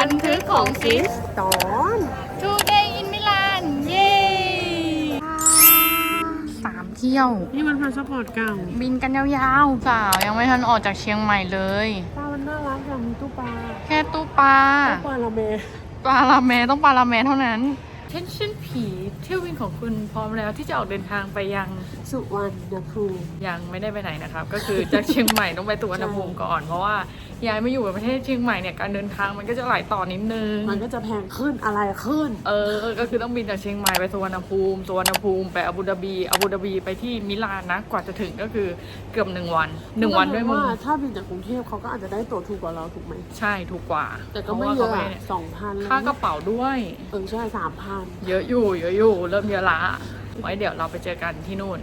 บันทึกของซิสตอน Today in Milan เย้สามเที่ยว นี่มันพาสปอร์ตเก่าบินกันยาวๆ สาวยังไม่ทันออกจากเชียงใหม่เลย ปลามันน่ารักอย่างมีตู้ปลาแค่ตู้ปลา ตู้ปลาละเมปลาลาแมต้องปลาลาแมเท่านั้นเช่นเช่นผีเที่ยวบินของคุณพร้อมแล้วที่จะออกเดินทางไปยัง สุวรรณภูมิยังไม่ได้ไปไหนนะครับ ก็คือจากเชียงใหม่ต้องไปสุวรรณภูมิก่อนเพราะว่า ย้ายมาอยู่ประเทศเชียงใหม่เนี่ยการเดินทางมันก็จะหลายต่อนิดนึง มันก็จะแพงขึ้นอะไรขึ้น เออ ก็คือต้องบินจากเชียงใหม่ไปสุวรรณภูมิสุวรรณภูมิไปอาบูดาบีอาบูดาบีไปที่มิลานนะกว่าจะถึงก็คือเกือบหนึ่งวันหนึ่งวันด้วยมึงว่าถ้าบินจากกรุงเทพเขาก็อาจจะได้ตั๋วถูกกว่าเราถูกไหมใช่ถูกกว่า แต่ก็ไม่เยพราอะว่าขาสองพันค่ากระเป๋าด้วยเออใช่สามพันเยอะอยู่เยอะอยู่เริ่มเยอะละ ไว้เดี๋ยวเราไปเจอกันที่นู่น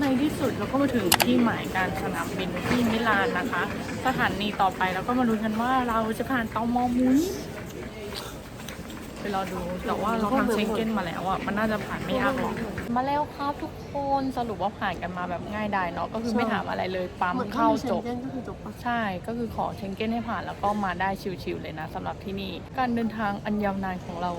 ในที่สุดเราก็มาถึงที่หมายการสนามบินที่มิลานนะคะ สถานีต่อไปเราก็มาดูกันว่าเราจะผ่านตอมอมุ้ยไปรอดูแต่ว่าเราทำเช็งเก้นมาแล้วอะมันน่าจะผ่านไม่ยากหรอกมาแล้วครับทุกคนสรุปว่าผ่านกันมาแบบง่ายดายเนาะก็คือไม่ถามอะไรเลยปั๊มเข้าจบเช็งก็คือจบปะใช่ก็คือขอเชงเก้นให้ผ่านแล้วก็มาได้ชิวๆเลยนะสำหรับที่นี่การเดินทางอันยาวนานของเรา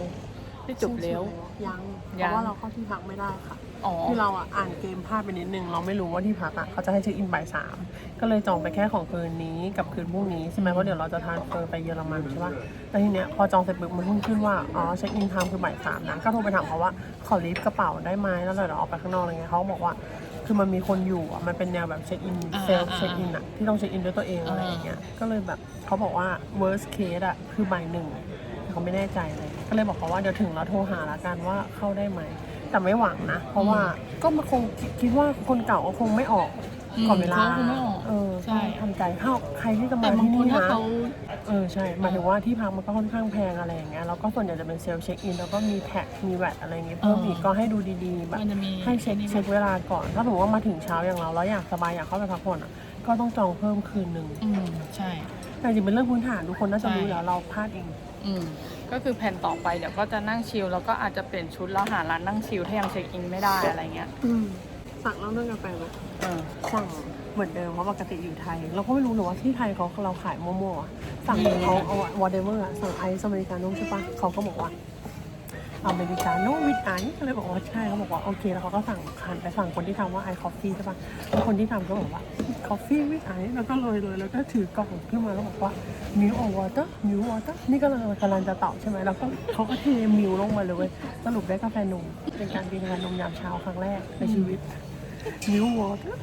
ได้จบแล้ว ยังเพยัง ราะว่าเราเข้าที่พักไม่ได้ค่ะ อ๋อที่เราอะอ่านเกมพลาดไปนิดนึง เราไม่รู้ว่าที่พักอะเขาจะให้เช็คอินบ่ายสามก็เลยจองไปแค่ของคืนนี้กับคืนพรุ่งนี้ใช่ไหมเพราะเดี๋ยวเราจะทานเฟอร์ไปเยอรมันใช่ปะแล้วทีเนี้ยพอจองเสร็จปุ๊บมันเพิ่งขึ้นว่าอ๋อเช็คอินไทม์คือบ่ายสามนะก็โทรไปถามเขาว่าขอลิฟต์กระเป๋าได้ไหมแล้วเดี๋ยวเราออกไปข้างนอกอะไรเงี้ยเขาก็บอกว่า คือมันมีคนอยู่อะมันเป็นแนวแบบเช็คอินอ่าเซลฟ์อ่าเช็คอินอะที่ต้องเช็คอินด้วยตัวเองอะไรอย่างเงี้ยก็เลยแบบเขาบอกว่า worst case อะคือบ่ายหนึ่งแต่เขาไม่แน่ใจเลย ก็เลยบอกเขาว่าเดี๋ยวถึงแล้วโทรหาละกันว่าเข้าได้ไหม แต่ไม่หวังนะ เพราะว่าก็มันคงคิดว่าคนเก่าก็คงไม่ออกก่อนเวลาเขาคงไม่ออกเออใช่ทำใจเข้าใครที่จะมาแต่บางที่คนนี่ถ้านะเขา เออใช่หมายถึงว่าที่พักมันก็ค่อนข้างแพงอะไรอย่างเงี้ยแล้วก็ส่วนใหญ่จะเป็นเซลล์เช็คอินแล้วก็มีแท็กมีแวดอะไรอย่างเงี้ยเพิ่มอีกก็ให้ดูดีๆแบบ มันจะมีให้เช็คเช็คเวลาก่อน ถ้าสมมติว่ามาถึงเช้าอย่างเราแล้วอยากสบายอยากเข้าไปพักผ่อนอะ ก็ต้องจองเพิ่มคืนหนึ่งอืมใช่ แต่จริงๆเป็นเรื่องพื้นฐานทุกคนน่าจะรู้ใช่ แล้วเราพลาดเอง อืม ก็คือแผนต่อไปเดี๋ยวก็จะนั่งชิลแล้วก็อาจจะเปลี่ยนชุดแล้วหาร้านนั่งชิลถ้ายังเช็คอินไม่ได้อะไรเงี้ยสั่งแล้วเรื่องกาแฟไหมเออสั่งเหมือนเดิมเพราะปกติอยู่ไทย เราก็ไม่รู้หรือว่าที่ไทยเขาเราขายโมโม่อะสั่งเขาเอาวอเดเวอร์สั่งไอซ์อเมริกาโน่ใช่ปะเขาก็บอกว่า อเมริกาโน่วิดไอซ์ก็เลยบอกว่าใช่เขาบอกว่าโอเคแล้วเขาก็สั่งคันไปสั่งคนที่ทำว่าไอคอฟฟี่ใช่ปะแล้วคนที่ทำก็บอกว่าคอฟฟี่วิดไอซ์แล้วก็เลยเลยแล้วก็ถือกล่องขึ้นมาแล้วบอกว่ามิวอวอเตอร์มิววอเตอร์นี่ก็เลยกำลังจะตอบใช่ไหมแล้วก็เขาก็เทมิวลงมาเลยเว้ยสรุปได้กาแฟนมเป็นการกินกาแฟนมยามเช้าครั้งแรกในชีวิตมิววอเตอร์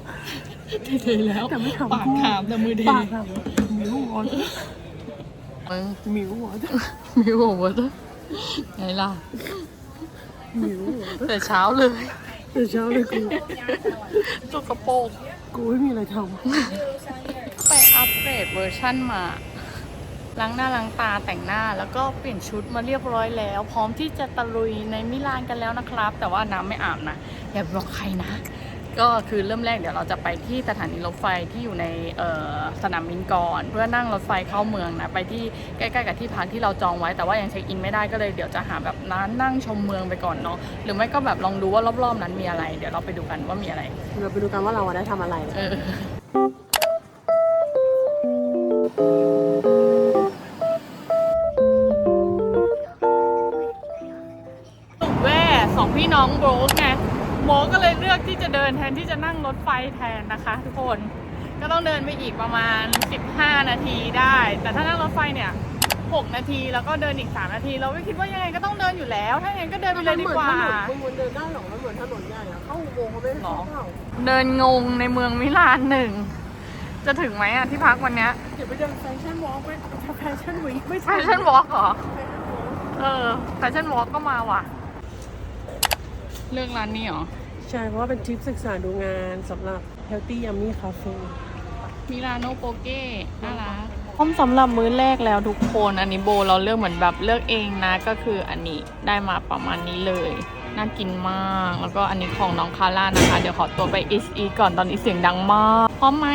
เทแล้วแต่ไม่ถามปากกูถามแต่มือเทปากถามมิววอเตอร์มึงมิววอเตอร์มิวบอกว่าจะ ไงล่ะมิววอเตอร์แต่เช้าเลยแต่เช้าเลยกูจุกกระโปรงกูไม่มีอะไรทไปอัปเกรดเวอร์ชั่นมา ล้างหน้าล้างตาแต่งหน้าแล้วก็เปลี่ยนชุดมาเรียบร้อยแล้ว พร้อมที่จะตะลุยในมิลานกันแล้วนะครับ แต่ว่าน้ำไม่อาบนะ อย่าบอกใครนะ ก็คือเริ่มแรกเดี๋ยวเราจะไปที่สถานีรถไฟที่อยู่ในเอ่อสนามบินก่อน เพื่อนั่งรถไฟเข้าเมืองนะไปที่ใกล้ๆกับที่พักที่เราจองไว้แต่ว่ายังเช็คอินไม่ได้ก็เลยเดี๋ยวจะหาแบบร้านนั่งชมเมืองไปก่อนเนาะหรือไม่ก็แบบลองดูว่ารอบๆนั้นมีอะไร เดี๋ยวเราไปดูกันว่ามีอะไรำเราไปดูกันว่าเราได้ทำอะไรเออสรุปแว่สองพี่น้องโบรกไง โมก็เลยเลือกที่จะเดินแทนที่จะนั่งรถไฟแทนนะคะ ทุกคนก็ต้องเดินไปอีกประมาณ 15 นาทีได้ แต่ถ้านั่งรถไฟเนี่ย 6 นาทีแล้วก็เดินอีก 3 นาที เราก็คิดว่ายังไงก็ต้องเดินอยู่แล้ว ถ้าอย่างนั้นก็เดินไปเลยดีกว่า มันเหมือนเดินได้หรอมันเหมือนถนนใหญ่อะเข้าอุโมงค์เขาไม่ได้เข้าเข้าเดินงงในเมืองมิลานหนึ่ง จะถึงไหมอะที่พักวันเนี้ยเดี๋ยวไปเดินแฟชั่นวอล์กไปแฟชั่นวีคไม่แฟใช่ชั่นวอล์กเหรอ เออแฟชั่นวอล์กก็มาว่ะเลือกร้านนี้เหรอ ใช่ เพราะว่าเป็นทริปศึกษาดูงานสำหรับ Healthy Yummy Cafe มิลานโนโปเก้น่ารักพร้อมสำหรับมื้อแรกแล้วทุกคน อันนี้โบเราเลือกเหมือนแบบเลือกเองนะ ก็คืออันนี้ได้มาประมาณนี้เลย น่ากินมาก แล้วก็อันนี้ของน้องคาร่านะคะ เดี๋ยวขอตัวไปอิสอีก่อนตอนนี้เสียงดังมาก พร้อมไหม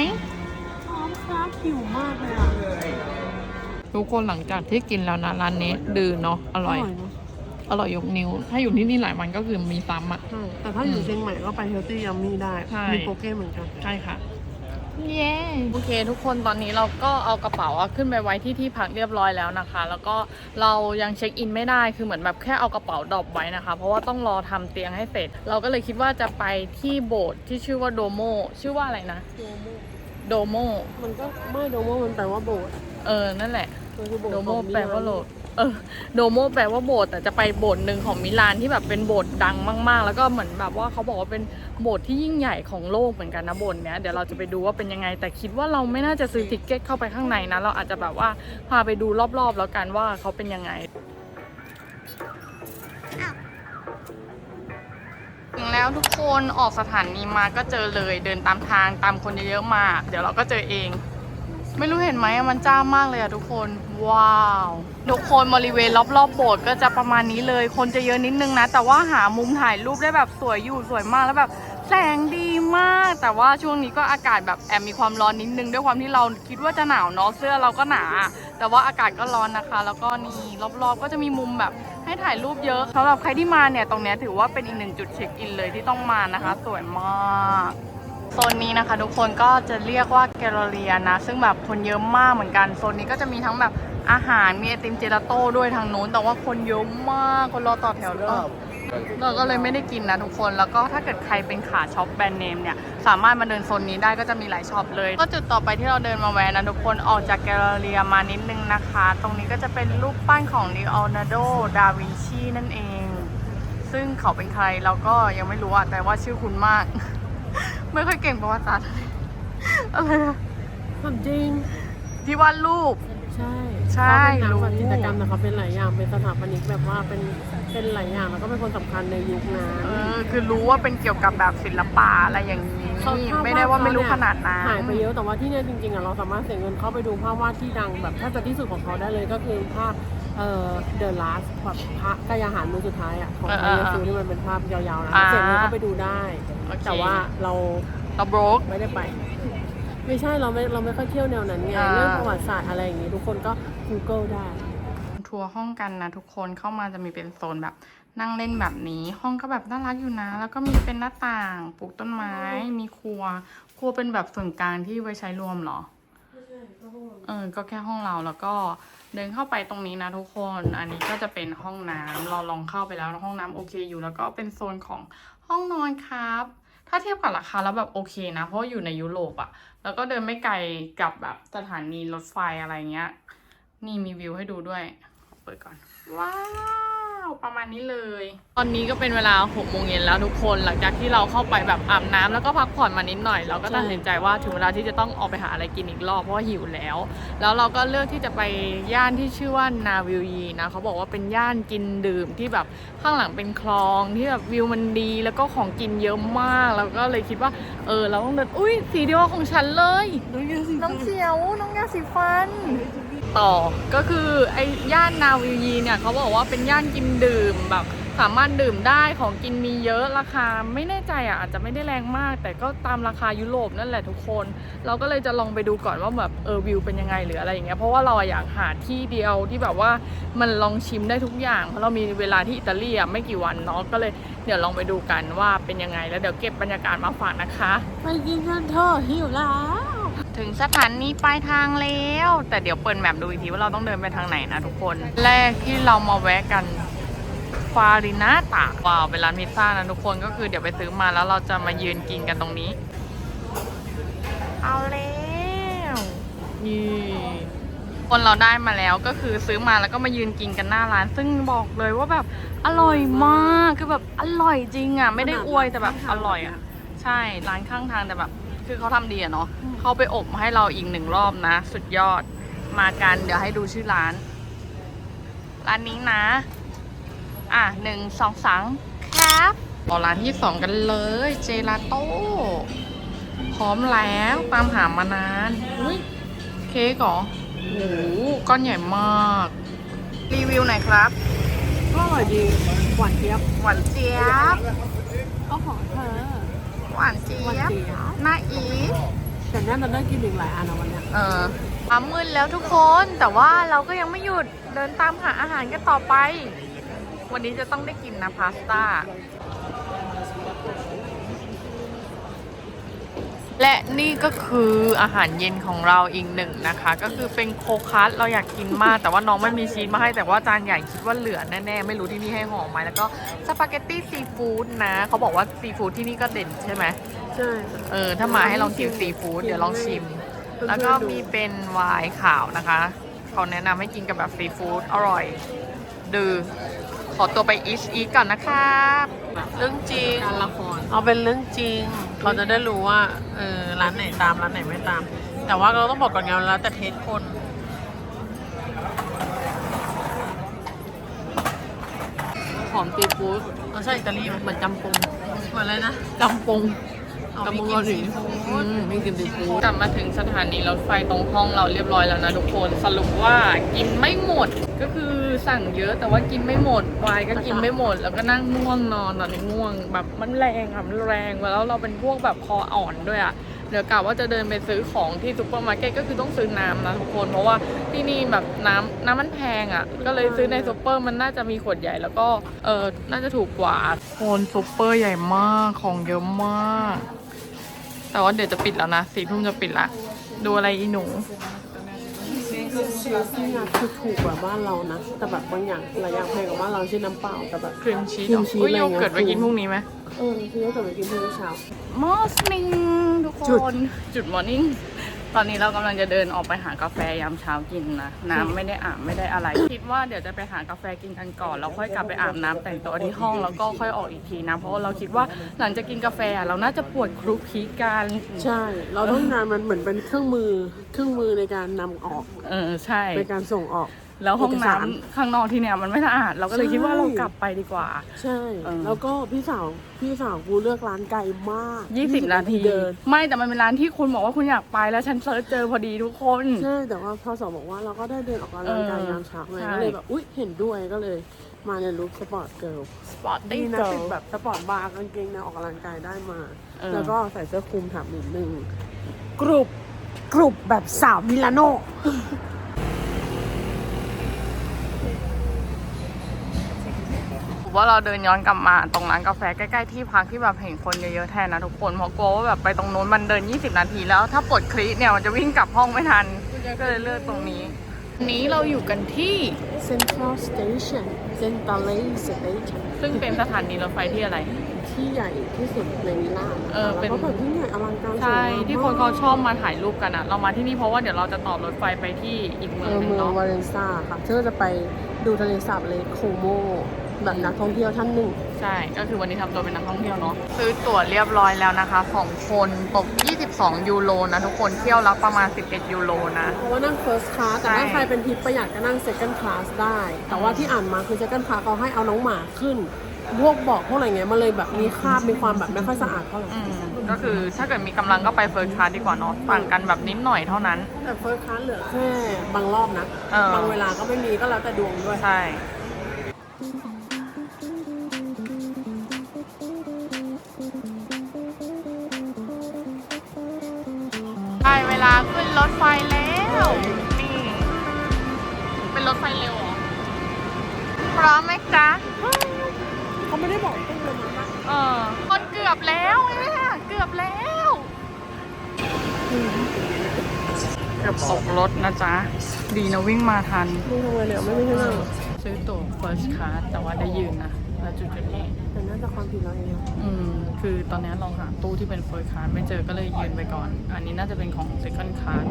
พร้อมครับหิวมากเลยอะทุกคนหลังจากที่กินแล้วนะร้านนี้ดื้อเนาะอร่อยเนอะ อร่อยยกนิ้ว ถ้าอยู่ที่นี่หลายวันก็คือมีซ้ำอะ ใช่แต่ถ้าอยู่อืมเชียงใหม่ก็ไป Healthy Yummy ได้ ใช่ มีโปเก้เหมือนกัน ใช่ค่ะ เย้โอเค ทุกคนตอนนี้เราก็เอากระเป๋าอะขึ้นไปไว้ที่ที่พักเรียบร้อยแล้วนะคะ แล้วก็เรายังเช็คอินไม่ได้คือเหมือนแบบแค่เอากระเป๋าดรอปไว้นะคะ เพราะว่าต้องรอทำเตียงให้เสร็จ เราก็เลยคิดว่าจะไปที่โบสถ์ที่ชื่อว่าโดโมชื่อว่าอะไรนะโดโมมันก็ไม่โดโมมันแปลว่าโบสถ์เออนั่นแหละ มันคือโบสถ์โดโมของแปลว่าโหลด เออโดโมแปลว่าโบสถ์แต่จะไปโบสถ์หนึ่งของมิลานที่แบบเป็นโบสถ์ดังมาก ๆ แล้วก็เหมือนแบบว่าเขาบอกว่าเป็นโบสถ์ที่ยิ่งใหญ่ของโลกเหมือนกันนะโบสถ์เนี้ยเดี๋ยวเราจะไปดูว่าเป็นยังไง แต่คิดว่าเราไม่น่าจะซื้อติกเก็ตเข้าไปข้างในนะเราอาจจะแบบว่าพาไปดูรอบๆ แล้วกันว่าเขาเป็นยังไงถึงแล้วทุกคนออกสถานีมาก็เจอเลยเดินตามทางตามคนเยอะๆมา เดี๋ยวเราก็เจอเอง ไม่รู้เห็นไหมมันจ้ามากเลยอะทุกคน ว้าว ทุกคนบริเวณรอบๆโบสถ์ก็จะประมาณนี้เลย คนจะเยอะนิดนึงนะ แต่ว่าหามุมถ่ายรูปได้แบบสวยอยู่สวยมากแล้วแบบแสงดีมาก แต่ว่าช่วงนี้ก็อากาศแบบแอบมีความร้อนนิดนึง ด้วยความที่เราคิดว่าจะหนาวเนาะเสื้อเราก็หนา แต่ว่าอากาศก็ร้อนนะคะ แล้วก็นี่รอบๆ ก็จะมีมุมแบบให้ถ่ายรูปเยอะสำหรับใครที่มาเนี่ยตรงนี้ถือว่าเป็นอีกหนึ่งจุดเช็คอินเลยที่ต้องมานะคะ สวยมาก โซนนี้นะคะ ทุกคนก็จะเรียกว่าแกลเลอเรียนะ ซึ่งแบบคนเยอะมากเหมือนกันโซนนี้ก็จะมีทั้งแบบอาหารมีไอติมเจลาโต้ด้วยทางนู้น แต่ว่าคนเยอะมากคนรอต่อแถวเลยเราก็เลยไม่ได้กินนะทุกคนแล้วก็ถ้าเกิดใครเป็นขาช็อปแบรนด์เนมเนี่ยสามารถมาเดินโซนนี้ได้ก็จะมีหลายช็อปเลย ก็จุดต่อไปที่เราเดินมาแวะนะทุกคนออกจากแกลเลอเรียมานิดนึงนะคะ ตรงนี้ก็จะเป็นรูปปั้นของลีโอนาร์โด ดาวินชีนั่นเอง ซึ่งเขาเป็นใครเราก็ยังไม่รู้อะแต่ว่าชื่อคุณมาก ไม่ค่อยเก่งประวัติศาสตร์อะไรอะความจริง ที่วาดรูป ใช่ใช่เขาเป็นนักรู้แบบจิตรกรรมแต่เขาเป็นหลายอย่าง เป็นสถาปนิกแบบว่าเป็นเป็นหลายอย่างแล้วก็เป็นคนสำคัญในยุคนั้น เออคือรู้ว่าเป็นเกี่ยวกับแบบศิลปะอะไรอย่างนี้ เขาภพไม่ได้ว่าไม่รู้เขขนาดนั้น หายไปเยอะแต่ว่าที่เนี่ยจริงๆอะเราสามารถเสียเงินเข้าไปดูภาพวาดที่ดังแบบถ้าจะที่สุดของเขาได้เลยก็คือภาพ เอ่อ The Last แบบพระกายอาหารมือสุดท้ายอะของเออพเอระอเยซูที่มันเป็นภาพยาวๆนะอ่า เสียเงินเข้าไปดูได้ โอเคแต่ว่าเราเราโบรก ไม่ได้ไป ไม่ใช่เราไม่เราไม่ค่อยเที่ยวแนวนั้นไงอ่า เรื่องประวัติศาสตร์อะไรอย่างงี้ทุกคนก็ Google ได้ ทัวร์ห้องกันนะทุกคนเข้ามาจะมีเป็นโซนแบบ นั่งเล่นแบบนี้ ห้องก็แบบน่ารักอยู่นะ แล้วก็มีเป็นหน้าต่างปลูกต้นไม้ มีครัว ครัวเป็นแบบส่วนกลางที่ไว้ใช้รวมเหรอ เออ ก็แค่ห้องเราแล้วก็ เดินเข้าไปตรงนี้นะทุกคน อันนี้ก็จะเป็นห้องน้ำเราลองเข้าไปแล้วห้องน้ำโอเคอยู่ แล้วก็เป็นโซนของห้องนอนครับ ถ้าเทียบกับราคาแล้วแบบโอเคนะ เพราะว่าอยู่ในยุโรปอะแล้วก็เดินไม่ไกลกับแบบสถานีรถไฟอะไรเงี้ย นี่มีวิวให้ดูด้วย เปิดก่อน ว้าว ประมาณนี้เลย ตอนนี้ก็เป็นเวลา6โมงเย็นแล้วทุกคนหลังจากที่เราเข้าไปแบบอาบน้ำแล้วก็พักผ่อนมานิดหน่อย เราก็ตัดสินใจว่าถึงเวลาที่จะต้องออกไปหาอะไรกินอีกรอบเพราะว่าหิวแล้ว แล้วเราก็เลือกที่จะไปย่านที่ชื่อว่านาวิวยีนะเขาบอกว่าเป็นย่านกินดื่มที่แบบข้างหลังเป็นคลองที่แบบวิวมันดี แล้วก็ของกินเยอะมากแล้วก็เลยคิดว่าเออเราต้องเดินอุ้ยสีเดียวกับของฉันเลยน้องยาสีน้องเขียวน้องยาสีฟัน ต่อ ก็คือไอ้ย่านนาวิวยีเนี่ยเขาบอกว่าเป็นย่านกินดื่มแบบสามารถดื่มได้ของกินมีเยอะราคาไม่แน่ใจอะอาจจะไม่ได้แรงมาก แต่ก็ตามราคายุโรปนั่นแหละทุกคน เราก็เลยจะลองไปดูก่อนว่าแบบเออวิวเป็นยังไงหรืออะไรอย่างเงี้ยเพราะว่าเราอะอยากหาที่เดียวที่แบบว่ามันลองชิมได้ทุกอย่างเพราะเรามีเวลาที่อิตาลีอะไม่กี่วันเนาะก็เลยเดี๋ยวลองไปดูกันว่าเป็นยังไงแล้วเดี๋ยวเก็บบรรยากาศมาฝากนะคะไปกินกันเถอะหิวแล้ว ถึงสถานีปลายทางแล้ว แต่เดี๋ยวเปิดแมปดูอีกทีว่าเราต้องเดินไปทางไหนนะทุกคน แรกที่เรามาแวะกันฟารินาตาว้าวเป็นร้านพิซซ่านะทุกคนก็คือเดี๋ยวไปซื้อมาแล้วเราจะมายืนกินกันตรงนี้ เอาแล้วนี่คนเราได้มาแล้วก็คือซื้อมาแล้วก็มายืนกินกันหน้าร้าน ซึ่งบอกเลยว่าแบบอร่อยมากคือแบบอร่อยจริงอะ ไม่ได้อวยแต่แบบอร่อยอะ ใช่ร้านข้างทางแต่แบบ คือเขาทำดีอะเนาะ เขาไปอบมาให้เราอีกหนึ่งรอบนะ สุดยอดมากันเดี๋ยวให้ดูชื่อร้าน ร้านนี้นะ อะหนึ่งสองสามครับต่อร้านที่สองกันเลยเจลาโต้พร้อมแล้วตามหามานานอุ้ยเค้กเหรอโอ้โหก้อนใหญ่มาก รีวิวหน่อยครับก็อร่อยดีหวานเจี๊ยบหวานเจี๊ยบก็ของเธอหวานเจี๊หวานยบเจี๊ยบน่าอี แต่น่าจะได้กินอีกหลายอันนะวันเนี้ยเออมามืดแล้วทุกคนแต่ว่าเราก็ยังไม่หยุดเดินตามหาอาหารกันต่อไป วันนี้จะต้องได้กินนะพาสต้า และนี่ก็คืออาหารเย็นของเราอีกหนึ่งนะคะ ก็คือเป็นโคคัสเราอยากกินมาก แต่ว่าน้องไม่มีชีสมาให้แต่ว่าจานใหญ่คิดว่าเหลือแน่ๆ ไม่รู้ที่นี่ให้ห่อไหมแล้วก็สปาเกตตี้ซีฟู้ดนะ เขาบอกว่าซีฟู้ดที่นี่ก็เด่นใช่ไหม ใช่เออ ถ้ามาให้ลองกินซีฟู้ดเดี๋ยวลองชิม แล้วก็มีเป็นไวน์ขาวนะคะ เขาแนะนำให้กินกับแบบซีฟู้ดอร่อย ดือ ขอตัวไปอีชอีก่อนนะครับเรื่องจริง การละครเอาเป็นเรื่องจริง เราจะได้รู้ว่าเออร้านไหนตามร้านไหนไม่ตาม แต่ว่าเราต้องบอกก่อนไงแล้วแต่เทสคน หอมซีฟู้ดรสชาติอิตาลีเหมือนจำปงเหมือนอะไรนะ จำปง จำปงเกาหลีอืมมีกินซีฟู้ดกลับมาถึงสถานีรถไฟตรงห้องเราเรียบร้อยแล้วนะทุกคนสรุปว่ากินไม่หมดก็คือสั่งเยอะแต่ว่ากินไม่หมดวายก็กินไม่หมด แล้วก็นั่งง่วงนอนตอนนี้ง่วงแบบมันแรงอะมันแรงแล้วเราเป็นพวกแบบคออ่อนด้วยอะเดี๋ยวกะว่าจะเดินไปซื้อของที่ซูเปอร์มาร์เก็ตก็คือต้องซื้อน้ำนะทุกคน เพราะว่าที่นี่แบบน้ำน้ำมันแพงอะ ก็เลยซื้อในซูเปอร์มันน่าจะมีขวดใหญ่แล้วก็เออน่าจะถูกกว่าโคนซูเปอร์ใหญ่มากของเยอะมาก แต่ว่าเดี๋ยวจะปิดแล้วนะสี่ทุ่มจะปิดละ ดูอะไรอีหนูที่นัดคือถูกกว่าบ้านเรานะแต่แบบบางอย่างหลายอย่างแพงกว่าบ้านเราเช่นน้ำเปล่าแต่แบบ ครีมชีสครีมชีสอุ้ยอะไรโยเงี้ยเกิร์ตไว้กินพรุ่งนี้ไหม เออที่เราจะไปกินพรุ่งนี้เช้า มอสนิงทุกจุดคนจุดมอร์นิ่ง ตอนนี้เรากำลังจะเดินออกไปหากาแฟยามเช้ากินนะน้ำไม่ได้อาบไม่ได้อะไร คิดว่าเดี๋ยวจะไปหากาแฟกินกันก่อนแล้วค่อยกลับไปอาบน้ำแต่งตัวที่ห้องแล้วก็ค่อยออกอีกทีนะเพราะว่าเราคิดว่าหลังจากกินกาแฟอะเราน่าจะปวดครุกคีกัน ใช่ เราต้องการมันเหมือนเป็นเครื่องมือ เครื่องมือในการนำออก เออใช่ ในการส่งออก แล้วห้องเอกน้ำสารข้างนอกที่เนี่ยมันไม่สะอาด เราก็เลยใช่คิดว่าเรากลับไปดีกว่า ใช่ เออ แล้วก็พี่สาวพี่สาวกูเลือกร้านไกลมาก20นาทีเดิน ไม่แต่มันเป็นร้านที่คุณบอกว่าคุณอยากไปแล้วฉันเซิร์ชเจอพอดีทุกคน ใช่ แต่ว่าพอสอบอกว่าเราก็ได้เดินออกกำลังกายเออยามเช้าไงใช่ ก็เลยแบบอุ๊ยเห็นด้วยก็เลย มาในลุคสปอร์ตเกิร์ลสปอร์ตติ้ดีงนะเกิเป็นลแบบสปอร์ตบาร์กางเกงแนวออกกำลังกายได้มาเออแล้วก็ใส่เสื้อคลุมถามนิดนึงกรุบกรุบแบบสาวมิลานโน ว่าเราเดินย้อนกลับมาตรงร้านกาแฟใกล้ๆที่พักที่แบบเห็นคนเยอะๆแทนนะทุกคนเพราะกลัวว่าแบบไปตรงนู้นมันเดิน 20 นาทีแล้วถ้าปวดคลิเนี่ยมันจะวิ่งกลับห้องไม่ทัน ก็เลยเลือกตรงนี้วันนี้เราอยู่กันที่ Central Station Central Station ซึ่งเป็นสถานีรถไฟที่อะไร ที่ใหญ่ที่สุดในมิลานเออเป็นแล้วก็แบบที่ใหญ่อลังการใช่สวยงามที่คนเขาชอบมาถ่ายรูปกันอะเรามาที่นี่เพราะว่าเดี๋ยวเราจะต่อรถไฟไปที่อีกเมืเอองอหนึงเมืองเนาะวาเลนซ่าค่ะซึ่งจะไป ดูทะเลสาบเลคโคโมแบบนักท่องเที่ยวท่านหนึ่ง ใช่ ก็คือวันนี้ทำตัวเป็นนักท่องเที่ยวเนาะ ซื้อตั๋วเรียบร้อยแล้วนะคะสองคนตก 22 ยูโรนะ ทุกคนเที่ยวละประมาณ 11 ยูโรนะ เพราะว่านั่ง first class แต่ถ้าใช่ใครเป็นทริปประหยัดก็นั่ง second class ได้ แต่ว่าที่อ่านมาคือ second class เขาให้เอาน้องหมาขึ้น พวกเบอกพวกอะไรเงี้ยมันเลยแบบมีคราบมีความแบบไม่ค่อยสะอาดเท่าไหร่อืม ก็คือถ้าเกิดมีกำลังก็ไปเฟิร์สคลาสดีกว่าเนาะต่างกันแบบนิดหน่อยเท่านั้น แต่ first class เหลือแค่บางรอบนะ เออ บางเวลาก็ไม่มีก็แล้วแต่ดวงด้วย ใช่ ได้เวลาขึ้นรถไฟแล้ว นี่ เป็นรถไฟเร็วเหรอพร้อมไหมจ๊ะ เขาไม่ได้บอกตู้เลยมั้งว่าเออคนเกือบแล้วเนี่ยเกือบแล้วเกือบตกรถนะจ๊ะ ดีนะวิ่งมาทัน ไม่ทำไงเลยไม่ไม่ใช่นั่งซื้อตั๋ว first class แต่ว่าได้ยืนนะณจุดจุดนี้แต่น่าจะความผิดเราเองอืม คือตอนนี้เราหาตู้ที่เป็น first class ไม่เจอก็เลยยืนไปก่อน อันนี้น่าจะเป็นของ second class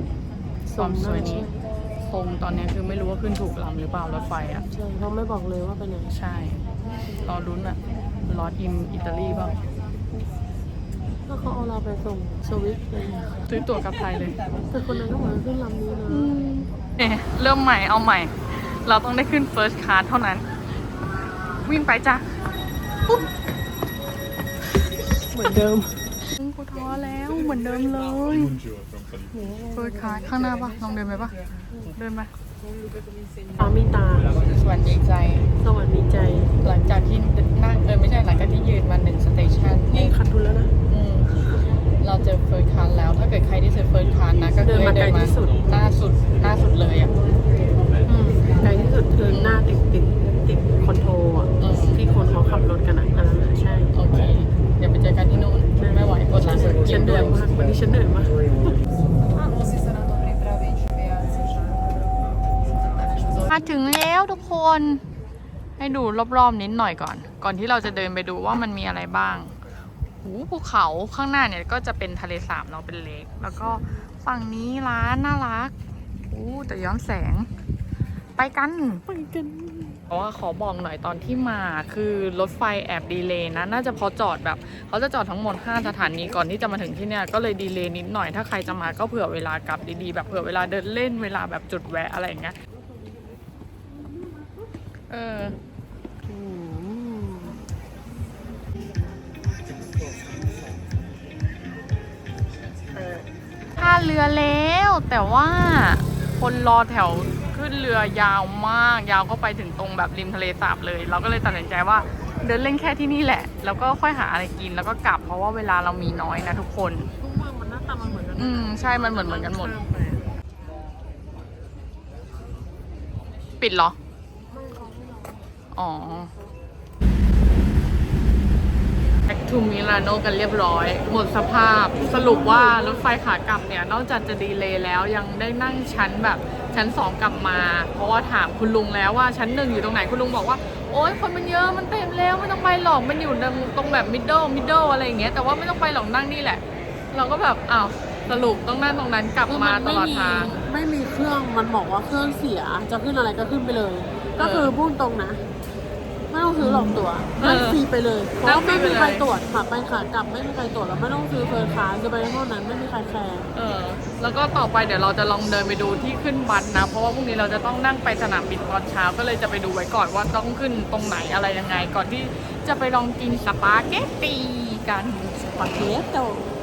ความสวยนี้ทรงตอนนี้คือไม่รู้ว่าขึ้นถูกลำหรือเปล่ารถไฟอะใช่เขาไม่บอกเลยว่าเป็นยังไงใช่รอรุ้นอะลอดอิมอิตาลีเปล่า ถ้าเขาเอาเราไปส่งสวิตอะไรเงี้ยซื้อตั๋วกลับไทยเลย แต่คนนั้นก็เหมือนขึ้นลำนี้นะเอ๊ะเริ่มใหม่เอาใหม่ เราต้องได้ขึ้น first class เท่านั้น วิ่งไปจ้ะเหมือนเดิมกูท้อแล้วเหมือนเดิมเลย first class ข้างหน้าปะลองเดินไปปะเดินไป ตามีตาสวัสดีใจ สวัสดีใจ หลังจากที่นั่งเออไม่ใช่หลังจากที่ยืนมาหนึ่งสเตชันนี่ขาดทุนแล้วนะ อืม เราเจอเฟิร์สคลาสแล้ว ถ้าเกิดใครที่เจอเฟิร์สคลาสนะ ก็คือเดินมาไกลที่สุดหน้าสุดหน้าสุดเลยอะอืมไกลที่สุดคือหน้าติดติดติดคอนโทรอะอืมที่คนเขาขับรถกันอะอันนั้นน่ะใช่ โอเค เดี๋ยวไปเจอกันที่นู่น ไม่ไหวกดละฉันเหนื่อยมากวันนี้ฉันเหนื่อยมา ถึงแล้วทุกคน ให้ดูรอบๆนิดหน่อยก่อน ก่อนที่เราจะเดินไปดูว่ามันมีอะไรบ้างหูภูเขาข้างหน้าเนี่ยก็จะเป็นทะเลสาบเนาะเป็นเลกแล้วก็ฝั่งนี้ร้านน่ารักอู้แต่ย้อนแสง ไปกันไปกันเพราะว่าขอบอกหน่อยตอนที่มาคือรถไฟแอบดีเลย์นะ น่าจะเพอจอดแบบเขาจะจอดทั้งหมด 5 สถานีก่อนที่จะมาถึงที่เนี่ยก็เลยดีเลย์นิดหน่อยถ้าใครจะมาก็เผื่อเวลากลับดีๆ แบบเผื่อเวลาเดินเล่นเวลาแบบจุดแวะอะไรอย่างเงี้ย เอออืมท่าเรือแล้ว แต่ว่าคนรอแถวขึ้นเรือยาวมาก ยาวก็ไปถึงตรงแบบริมทะเลสาบเลย เราก็เลยตัดสินใจว่าเดินเล่นแค่ที่นี่แหละ แล้วก็ค่อยหาอะไรกินแล้วก็กลับเพราะว่าเวลาเรามีน้อยนะทุกคนทุกเมืองมันหน้าตามันเหมือนกันอืมใช่มันเหมือนเหมือนกันหมดข้ามไปปิดเหรอ อ๋อ Back to Milano กันเรียบร้อย หมดสภาพสรุปว่ารถไฟขากลับเนี่ย นอกจากจะดีเลย์แล้วยังได้นั่งชั้นแบบชั้นสองกลับมา เพราะว่าถามคุณลุงแล้วว่าชั้นหนึ่งอยู่ตรงไหนคุณลุงบอกว่า โอ๊ยคนมันเยอะมันเต็มแล้วไม่ต้องไปหรอกมันอยู่ตรงตรงแบบ middle middle อะไรอย่างเงี้ยแต่ว่าไม่ต้องไปหรอกนั่งนี่แหละ เราก็แบบอ้าวสรุปต้องนั่งตรงนั้นกลับคือมามันตไม่ลอดมีทางไม่มีเครื่องมันบอกว่าเครื่องเสียจะขึ้นอะไรก็ขึ้นไปเลย ก็คือพูดตรงนะ ไม่ต้องซื้อหลอกตัวเออนั่งฟรีไปเลยเพราะนั่งว่าฟรีไม่ไปมีเลย ใครตรวจค่ะไปขากลับไม่มีใครตรวจแล้วไม่ต้องซื้อเฟิร์สคลาสจะไปเท่านั้นไม่มีใครแคร์เออ แล้วก็ต่อไปเดี๋ยวเราจะลองเดินไปดูที่ขึ้นบัสนะ เพราะว่าพรุ่งนี้เราจะต้องนั่งไปสนามบินตอนเช้า ก็เลยจะไปดูไว้ก่อนว่าต้องขึ้นตรงไหนอะไรยังไง ก่อนที่จะไปลองกินสปาเกตตีกัน ปาเกตโต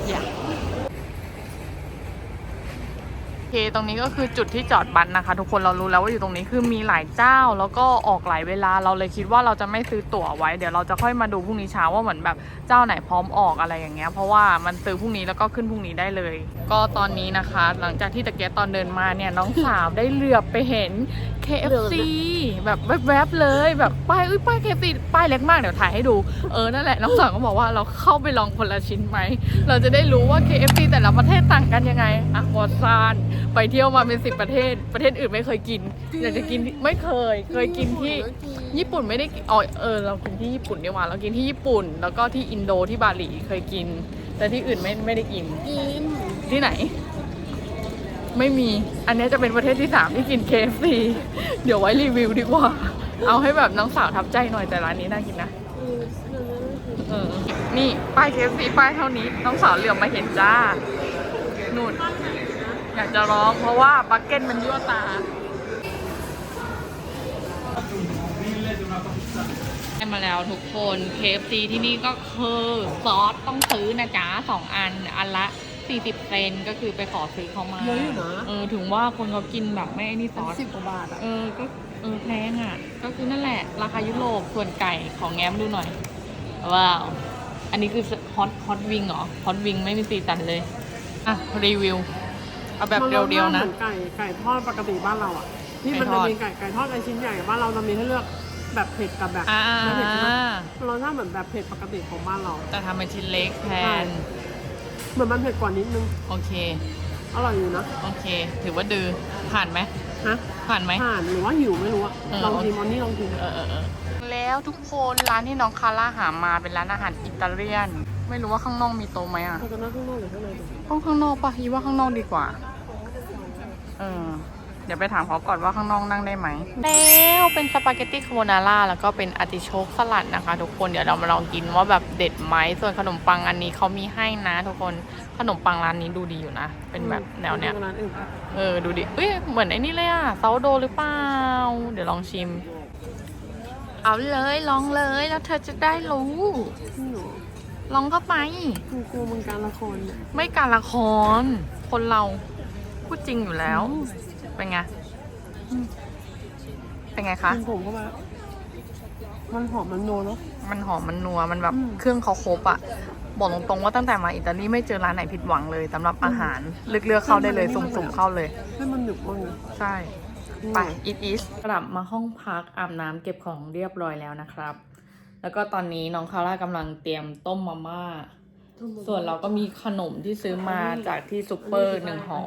อย่าโอ เค ตรงนี้ก็คือจุดที่จอดบัสนะคะ ทุกคนเรารู้แล้วว่าอยู่ตรงนี้คือมีหลายเจ้า แล้วก็ออกหลายเวลาเราเลยคิดว่าเราจะไม่ซื้อตั๋วไว้เดี๋ยวเราจะค่อยมาดูพรุ่งนี้เช้าว่าเหมือนแบบเจ้าไหนพร้อมออกอะไรอย่างเงี้ยเพราะว่ามันซื้อพรุ่งนี้แล้วก็ขึ้นพรุ่งนี้ได้เลย ก็ตอนนี้นะคะ หลังจากที่ตะเกียบตอนเดินมาเนี่ยน้องสาวได้เหลือบไปเห็น KFC แบบแวบๆเลยแบบป้ายอุ้ยป้าย KFC ป้ายเล็กมากเดี๋ยวถ่ายให้ดูเออนั่นแหละน้องสาวก็บอกว่าเราเข้าไปลองคนละชิ้นไหมเราจะได้รู้ว่า KFC แต่ละประเทศต่างกันยังไงอะวอซานไปเที่ยวมาเป็นสิบประเทศ ประเทศอื่นไม่เคยกิน อยากจะกินที่ไม่เคย เคยกินที่ญี่ปุ่นไม่ได้กินอ๋อเออเรากินที่ญี่ปุ่นดีกว่าเรากินที่ญี่ปุ่น แล้วก็ที่อินโดที่บาหลีเคยกิน แต่ที่อื่นไม่ไม่ได้กิน กินที่ไหน ไม่มี อันนี้จะเป็นประเทศที่สามที่กิน KFC เดี๋ยวไว้รีวิวดีกว่า เอาให้แบบน้องสาวทับใจหน่อยแต่ร้านนี้น่ากินนะ เออ นี่ป้าย KFC ป้ายเท่านี้ น้องสาวเหลือบมาเห็นจ้า นู่น อยากจะร้องเพราะว่าบักเก็ตมันยั่วตาได้มาแล้วทุกคน KFC ที่นี่ก็คือซอสต้องซื้อนะจ๊ะสองอัน อันละ 40 เซนก็คือไปขอซื้อเขามาเยอะอยู่นะเออถึงว่าคนเขากินแบบไม่ไอ้นี่ซอสสิบกว่าบาทอะเออก็เออแพงอะ ก็คือนั่นแหละ ราคายุโรปส่วนไก่ของแง้มดูหน่อย ว้าว อันนี้คือฮอตฮอตวิงเหรอฮอตวิงไม่มีสีสันเลย อะ รีวิว เอาแบบเดียวๆนะ มัรสชาติเหมือไก่ไก่ทอดปกติบ้านเราอะที่มันไก่ทจะอดมีไก่ไก่ทอดไก่ชิ้นใหญ่บ้านเราจะมีให้เลือกแบบเผ็ดกับแบบอ่าไม่เผ็ดใช่ไหมรสชาติเหมือนแบบเผ็ดปกติของบ้านเรา แต่ทำเป็นชิ้นเล็กแทน เหมือนมันเผ็ดกว่านิดนึง โอเค อร่อยอยู่นะ โอเค ถือว่าดือผ่านไหมฮะ ผ่านไหม ผ่านหรือว่าหิวไม่รู้อะเออ ลองกินวันนี้ลองกินเออเออเออแล้วทุกคนร้านที่น้องคาร่าหามาเป็นร้านอาหารอิตาเลียน ไม่รู้ว่าข้างนอกมีโต๊ะไหมอะ เราจะนั่งข้างนอกหรือข้างในดีห้องข้างนอกปะยีว่าข้างนอกดีกว่า เออเดี๋ยวไปถามเขาก่อนว่าข้างนอกนั่งได้ไหมแล้วเป็นสปาเกตตี้คาโบนาร่าแล้วก็เป็นอาร์ติโชกสลัดนะคะ ทุกคนเดี๋ยวเรามาลองกินว่าแบบเด็ดไหมส่วนขนมปังอันนี้เขามีให้นะ ทุกคนขนมปังร้านนี้ดูดีอยู่นะ เป็นแบบแนวเนี้ยร้านอื่นปะเออดูดิเอ้ยเหมือนไอ้นี่เลยอะเซาโดหรือเปล่า เดี๋ยวลองชิม เอาเลยลองเลยแล้วเธอจะได้รู้นี่หนูลองเข้าไปกูกลัวมึงการละครเนี่ยไม่การละครคนเรา พูดจริงอยู่แล้วอืมเป็นไงอืมเป็นไงคะ กินผมเข้ามา มันหอมมันโนวเนาะ มันหอมมันนัว มันแบบอืมเครื่องเขาครบอะบอกตรงๆว่าตั้งแต่มาอิตาลีไม่เจอร้านไหนผิดหวังเลยสำหรับอาหารเลือกเลือกๆเข้าได้เลยสุ่มๆเข้าเลยให้มันหนึบมากเลยใช่ไปอีทอีสกลับมาห้องพักอาบน้ำเก็บของเรียบร้อยแล้วนะครับ แล้วก็ตอนนี้น้องคาร่ากำลังเตรียมต้มมาม่าส่วนเราก็มีขนมที่ซื้อมาจากที่ซูเปอร์หนึ่งห่อ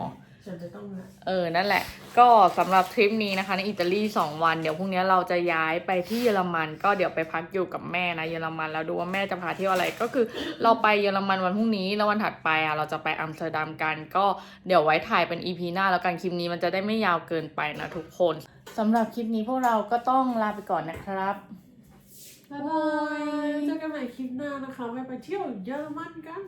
ฉันจะต้องนะเออ นั่นแหละ ก็สำหรับทริปนี้นะคะในอิตาลี2 วัน เดี๋ยวพรุ่งนี้เราจะย้ายไปที่เยอรมันก็เดี๋ยวไปพักอยู่กับแม่นะเยอรมันแล้วดูว่าแม่จะพาเที่ยวอะไร ก็คือเราไปเยอรมันวันพรุ่งนี้แล้ววันถัดไปอะเราจะไปอัมสเตอร์ดัมกัน ก็เดี๋ยวไว้ถ่ายเป็น EP หน้าแล้วกันคลิปนี้มันจะได้ไม่ยาวเกินไปนะทุกคนสำหรับคลิปนี้พวกเราก็ต้องลาไปก่อนนะครับ บ๊ายบายเจอกันใหม่คลิปหน้านะคะไปไปเที่ยวเยอรมันกัน